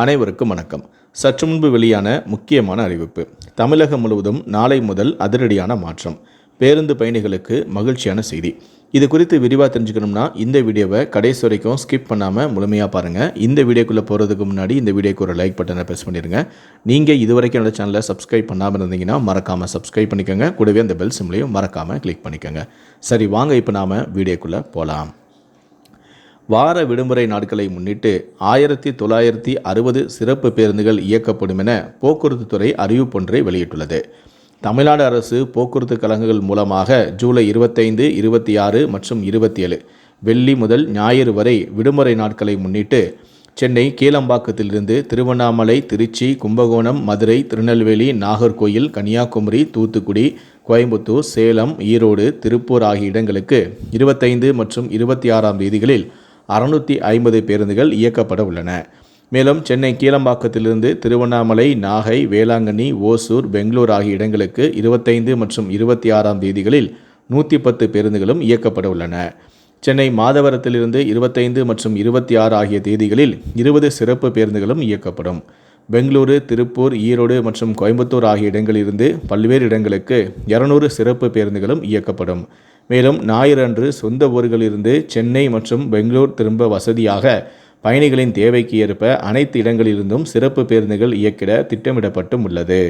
அனைவருக்கும் வணக்கம். சற்று முன்பு வெளியான முக்கியமான அறிவிப்பு. தமிழகம் முழுவதும் நாளை முதல் அதிரடியான மாற்றம். பேருந்து பயணிகளுக்கு மகிழ்ச்சியான செய்தி. இது குறித்து விரிவாக தெரிஞ்சுக்கணும்னா இந்த வீடியோவை கடைசி வரைக்கும் ஸ்கிப் பண்ணாமல் முழுமையாக பாருங்கள் இந்த வீடியோக்குள்ளே போகிறதுக்கு முன்னாடி இந்த வீடியோக்கு ஒரு லைக் பட்டனை ப்ரெஸ் பண்ணிடுங்க நீங்கள் இது வரைக்கும் என்னோட சேனலை சப்ஸ்கிரைப் பண்ணாமல் இருந்தீங்கன்னா மறக்காமல் சப்ஸ்கிரைப் பண்ணிக்கோங்க. கூடவே அந்த பெல் சிம்லையும் மறக்காமல் கிளிக் பண்ணிக்கோங்க. சரி வாங்க இப்போ நாம் வீடியோக்குள்ளே போகலாம் வார விடுமுறை நாட்களை முன்னிட்டு ஆயிரத்தி தொள்ளாயிரத்தி அறுபது சிறப்பு பேருந்துகள் இயக்கப்படும் என போக்குவரத்து துறை அறிவிப்பொன்றை வெளியிட்டுள்ளது. தமிழ்நாடு அரசு போக்குவரத்து கழகங்கள் மூலமாக ஜூலை இருபத்தைந்து இருபத்தி ஆறு மற்றும் இருபத்தி ஏழு வெள்ளி முதல் ஞாயிறு வரை விடுமுறை நாட்களை முன்னிட்டு சென்னை கீழம்பாக்கத்திலிருந்து திருவண்ணாமலை திருச்சி கும்பகோணம் மதுரை திருநெல்வேலி நாகர்கோயில் கன்னியாகுமரி தூத்துக்குடி கோயம்புத்தூர் சேலம் ஈரோடு திருப்பூர் ஆகிய இடங்களுக்கு இருபத்தைந்து மற்றும் இருபத்தி ஆறாம் தேதிகளில் அறுநூற்றி ஐம்பது பேருந்துகள் இயக்கப்பட உள்ளன. மேலும் சென்னை கீழம்பாக்கத்திலிருந்து திருவண்ணாமலை நாகை வேளாங்கண்ணி ஓசூர் பெங்களூர் ஆகிய இடங்களுக்கு இருபத்தைந்து மற்றும் இருபத்தி ஆறாம் தேதிகளில் நூற்றி பத்து பேருந்துகளும் இயக்கப்பட உள்ளன. சென்னை மாதவரத்திலிருந்து இருபத்தைந்து மற்றும் இருபத்தி ஆறு ஆகிய தேதிகளில் இருபது சிறப்பு பேருந்துகளும் இயக்கப்படும். பெங்களூரு திருப்பூர் ஈரோடு மற்றும் கோயம்புத்தூர் ஆகிய இடங்களிலிருந்து பல்வேறு இடங்களுக்கு இருநூறு சிறப்பு பேருந்துகளும் இயக்கப்படும். மேலும் ஞாயிறு அன்று சொந்த ஊர்களிலிருந்து சென்னை மற்றும் பெங்களூர் திரும்ப வசதியாக பயணிகளின் தேவைக்கு ஏற்ப அனைத்து இடங்களிலிருந்தும் சிறப்பு பேருந்துகள் இயக்கிட திட்டமிடப்பட்டும் உள்ளது.